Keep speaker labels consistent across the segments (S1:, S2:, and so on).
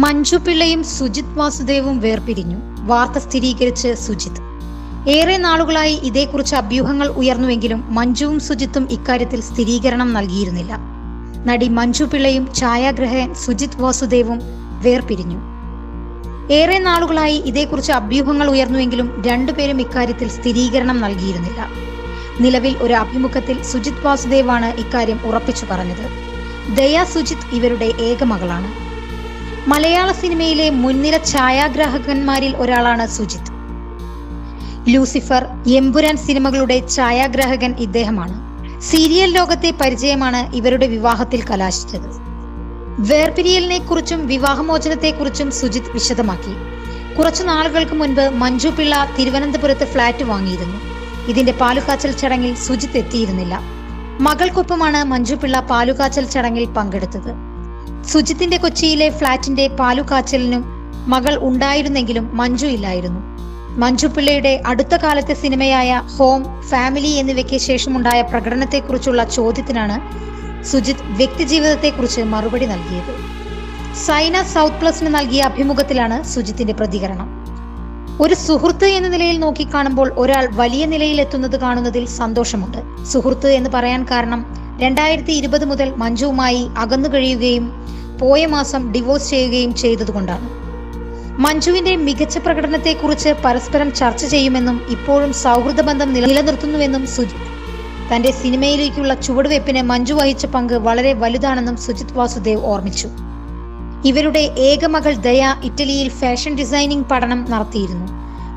S1: മഞ്ജു പിള്ളയും സുജിത് വാസുദേവും വേർപിരിഞ്ഞു. വാർത്ത സ്ഥിരീകരിച്ച് സുജിത്. ഏറെ നാളുകളായി ഇതേക്കുറിച്ച് അഭ്യൂഹങ്ങൾ ഉയർന്നുവെങ്കിലും മഞ്ജുവും സുജിത്തും ഇക്കാര്യത്തിൽ സ്ഥിരീകരണം നൽകിയിരുന്നില്ല. നടി മഞ്ജു പിള്ളയും ഛായാഗ്രഹകൻ സുജിത് വാസുദേവും വേർപിരിഞ്ഞു. ഏറെ നാളുകളായി ഇതേക്കുറിച്ച് അഭ്യൂഹങ്ങൾ ഉയർന്നുവെങ്കിലും രണ്ടുപേരും ഇക്കാര്യത്തിൽ സ്ഥിരീകരണം നൽകിയിരുന്നില്ല. നിലവിൽ ഒരു അഭിമുഖത്തിൽ സുജിത് വാസുദേവാണ് ഇക്കാര്യം ഉറപ്പിച്ചു പറഞ്ഞത്. ദയാ സുജിത് ഇവരുടെ ഏക മകളാണ് മലയാള സിനിമയിലെ മുൻനിര ഛായാഗ്രാഹകന്മാരിൽ ഒരാളാണ് സുജിത്. ലൂസിഫർ എംപുരാൻ സിനിമകളുടെ ഛായാഗ്രാഹകൻ ഇദ്ദേഹമാണ്. സീരിയൽ ലോകത്തെ പരിചയമാണ് ഇവരുടെ വിവാഹത്തിൽ കലാശിച്ചത്. വേർപിരിയലിനെ കുറിച്ചും വിവാഹമോചനത്തെക്കുറിച്ചും സുജിത് വിശദമാക്കി. കുറച്ചു നാളുകൾക്ക് മുൻപ് മഞ്ജു പിള്ള തിരുവനന്തപുരത്ത് ഫ്ളാറ്റ് വാങ്ങിയിരുന്നു. ഇതിന്റെ പാലുകാച്ചൽ ചടങ്ങിൽ സുജിത് എത്തിയിരുന്നില്ല. മകൾക്കൊപ്പമാണ് മഞ്ജു പിള്ള പാലുകാച്ചൽ ചടങ്ങിൽ പങ്കെടുത്തത്. സുജിത്തിന്റെ കൊച്ചിയിലെ ഫ്ളാറ്റിന്റെ പാലുകാച്ചലിനും മകൾ ഉണ്ടായിരുന്നെങ്കിലും മഞ്ജു ഇല്ലായിരുന്നു. മഞ്ജു പിള്ളയുടെ അടുത്ത കാലത്തെ സിനിമയായ ഹോം ഫാമിലി എന്നിവയ്ക്ക് ശേഷമുണ്ടായ പ്രകടനത്തെക്കുറിച്ചുള്ള ചോദ്യത്തിനാണ് സുജിത് വ്യക്തിജീവിതത്തെക്കുറിച്ച് മറുപടി നൽകിയത്. സൈന സൗത്ത് പ്ലസിന് നൽകിയ അഭിമുഖത്തിലാണ് സുജിത്തിന്റെ പ്രതികരണം. ഒരു സുഹൃത്ത് എന്ന നിലയിൽ നോക്കിക്കാണുമ്പോൾ ഒരാൾ വലിയ നിലയിൽ എത്തുന്നത് കാണുന്നതിൽ സന്തോഷമുണ്ട്. സുഹൃത്ത് എന്ന് പറയാൻ കാരണം രണ്ടായിരത്തി ഇരുപത് മുതൽ മഞ്ജുവുമായി അകന്നു കഴിയുകയും പോയ മാസം ഡിവോഴ്സ് ചെയ്യുകയും ചെയ്തതുകൊണ്ടാണ്. മഞ്ജുവിന്റെ മികച്ച പ്രകടനത്തെക്കുറിച്ച് പരസ്പരം ചർച്ച ചെയ്യുമെന്നും ഇപ്പോഴും സൗഹൃദ ബന്ധം നിലനിർത്തുന്നുവെന്നും സുജിത് തന്റെ സിനിമയിലേക്കുള്ള ചുവടുവയ്പ്പിന് മഞ്ജു വഹിച്ച പങ്ക് വളരെ വലുതാണെന്നും സുജിത് വാസുദേവ് ഓർമ്മിച്ചു. ഇവരുടെ ഏക മകൾ ദയ ഇറ്റലിയിൽ ഫാഷൻ ഡിസൈനിംഗ് പഠനം നടത്തിയിരുന്നു.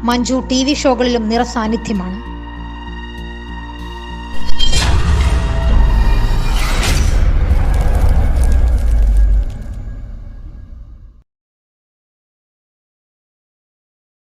S1: മഞ്ജു ടി വി ഷോകളിലും നിറസാന്നിധ്യമാണ്.